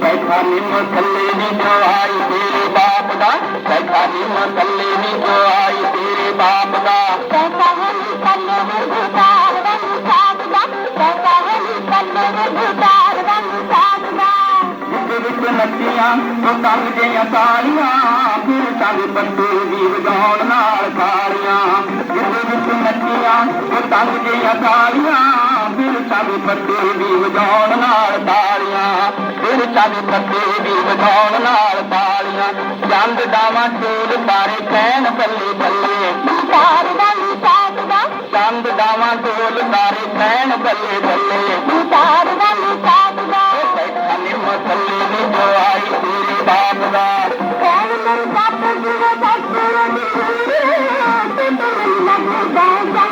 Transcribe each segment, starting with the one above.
پئي آئي ننگ ڪيان تاڙيون به بچي جي وگاڙ ساريان. ਤਾਂ ਜਿਹੜੀਆਂ ਤਾਲੀਆਂ ਫਿਰ ਚਾਵੇ ਪੱਤੇ ਵੀ ਵਜਾਉਣ ਨਾਲ ਤਾਲੀਆਂ ਫਿਰ ਚਾਵੇ ਪੱਤੇ ਵੀ ਵਜਾਉਣ ਨਾਲ ਤਾਲੀਆਂ ਚੰਦ ਦਾਵਾ ਟੋਲ ਤਾਰੇ ਕਹਿਣ ਬੱਲੇ ਬੱਲੇ ਤਾਰ ਵਾਲੀ ਸਾਤ ਦਾ ਚੰਦ ਦਾਵਾ ਟੋਲ ਤਾਰੇ ਕਹਿਣ ਬੱਲੇ ਬੱਲੇ ਤਾਰ ਵਾਲੀ ਸਾਤ ਦਾ ਬੈਠਾ ਨੇ ਮਸਲੇ ਨੇ ਜੋ ਆਈ ਤੇਰੇ ਬਾਪ ਦਾ ਕਹਿਣ ਮਰ ਬਾਪ ਜੀ ਦਾ ਦਸਰ ਨੇ ਤੇ ਤੇ ਲੱਗਦਾ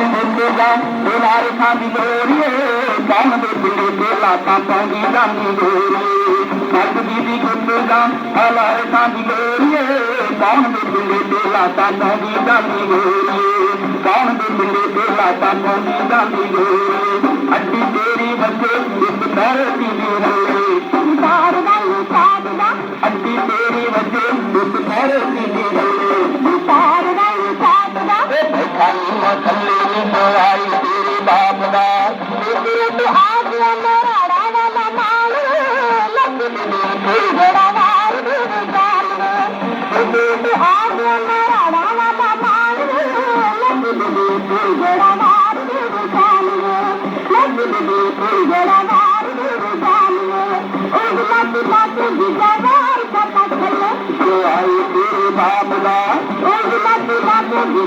ਬੰਦੇਗਾਂ ਉਹ ਨਾਲ ਸਾਡੀ ਗੋਰੀਏ ਕਾਹਨ ਦੇ ਪਿੰਡੇ ਬੋਲਾ ਤਾਂ ਪਾਉਂਦੀ ਜਾਂਦੀ ਗੋਰੀਏ ਸੱਤ ਦੀਦੀ ਬੰਦੇਗਾਂ ਹਲਾਏ ਸਾਡੀ ਗੋਰੀਏ ਕਾਹਨ ਦੇ ਪਿੰਡੇ ਬੋਲਾ ਤਾਂ ਪਾਉਂਦੀ ਜਾਂਦੀ ਗੋਰੀਏ ਕਾਹਨ ਦੇ ਪਿੰਡੇ ਬੋਲਾ ਤਾਂ ਪਾਉਂਦੀ ਜਾਂਦੀ ਗੋਰੀਏ ਅੱਡੀ ਤੇਰੀ ਬੱਚੇ ਇਸ ਧਰਤੀ ਦੀ ਰੋਏ ਸਾਰ ਦਾ ਸਾਧ ਦਾ ਅੱਡੀ ਤੇਰੀ ਬੱਚੇ ਇਸ ਧਰਤੀ ਦੀ ਰੋਏ ਮਸੱਲੇ ਨੀ ਬੁਆਈ ਤੇਰੇ ਬਾਪ ਦਾ ਤੇਰੇ ਦੁਹਾਗਿਆ ਮਰਾੜਾ ਨਾ ਮਮਾਨ ਲੱਗ ਨੀ ਤੇਰਾ ਵਾਰ ਦੇ ਜਾਲ ਤੇਰੇ ਦੁਹਾਗਿਆ ਮਰਾੜਾ ਨਾ ਮਮਾਨ ਲੱਗ ਨੀ ਤੇਰਾ ਵਾਰ ਦੇ ਜਾਲ ਲੱਗ ਨੀ ਤੇਰਾ ਵਾਰ ਦੇ ਜਾਲ ਉਹ ਲੱਗ ਲੱਗ ਦੀ ਜਵਾਰ ਦਾ ਪੱਥਰ ਬੁਆਈ ਤੇਰੇ ਬਾਪ ਦਾ ਉਹ ਲੱਗ ਲੱਗ ਦੀ